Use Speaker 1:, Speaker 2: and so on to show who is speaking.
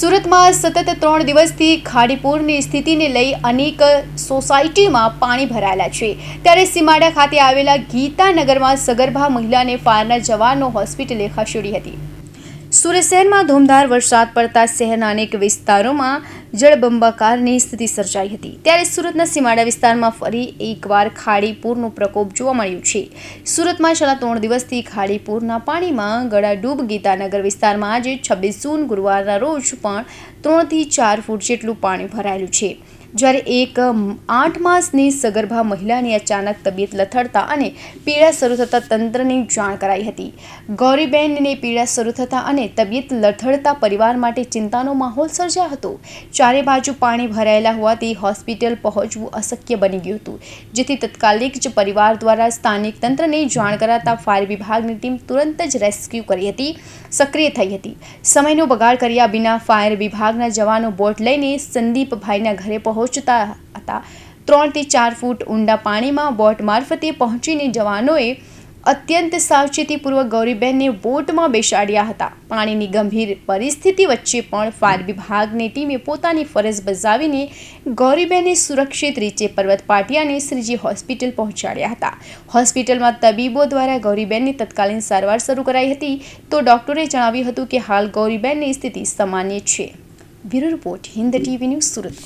Speaker 1: સુરતમાં સતત ત્રણ દિવસથી ખાડીપુરની સ્થિતિને લઈ અનેક સોસાયટીમાં પાણી ભરાયેલા છે. ત્યારે સીમાડા ખાતે આવેલા ગીતાનગરમાં સગર્ભા મહિલાને ફાયરના જવાનો હોસ્પિટલે ખસેડી હતી. સુરત શહેરમાં ધૂમધાર વરસાદ પડતા શહેરના અનેક વિસ્તારોમાં જળબંબાકારની સ્થિતિ સર્જાઈ હતી. ત્યારે સુરતના સીમાડા વિસ્તારમાં ફરી એકવાર ખાડીપૂરનો પ્રકોપ જોવા મળ્યો છે. સુરતમાં છેલ્લા ત્રણ દિવસથી ખાડીપૂરના પાણીમાં ગળાડૂબ ગીતાનગર વિસ્તારમાં આજે છવ્વીસ જૂન ગુરુવારના રોજ પણ ત્રણથી ચાર ફૂટ જેટલું પાણી ભરાયેલું છે. જ્યારે એક આઠ માસની સગર્ભા મહિલાની અચાનક તબિયત લથડતા અને પીડા શરૂ થતાં તંત્રની જાણ કરાઈ હતી. ગૌરીબેનને પીડા શરૂ થતાં અને તબિયત લથડતા પરિવાર માટે ચિંતાનો માહોલ સર્જાયો હતો. ચારે બાજુ પાણી ભરાયેલા હોવાથી હોસ્પિટલ પહોંચવું અશક્ય બની ગયું હતું, જેથી તત્કાલિક જ પરિવાર દ્વારા સ્થાનિક તંત્રને જાણ કરાતા ફાયર વિભાગની ટીમ તુરંત જ રેસ્ક્યુ કરી હતી, સક્રિય થઈ હતી. સમયનો બગાડ કર્યા વિના ફાયર વિભાગના જવાનો બોટ લઈને સંદીપભાઈના ઘરે પહોંચતા હતા. ત્રણથી ચાર ફૂટ ઊંડા પાણીમાં બોટ મારફતે પહોંચીને જવાનોએ અત્યંત સાવચેતીપૂર્વક ગૌરીબેનને બોટમાં બેસાડ્યા હતા. પાણીની ગંભીર પરિસ્થિતિ વચ્ચે પણ ફાયર વિભાગની ટીમે પોતાની ફરજ બજાવીને ગૌરીબેનને સુરક્ષિત રીતે પર્વત પાટિયાને શ્રીજી હોસ્પિટલ પહોંચાડ્યા હતા. હોસ્પિટલમાં તબીબો દ્વારા ગૌરીબેનની તત્કાલીન સારવાર શરૂ કરાઈ હતી તો ડોક્ટરે જણાવ્યું હતું કે હાલ ગૌરીબેનની સ્થિતિ સામાન્ય છે. Bureau report, Hind TV news Surat.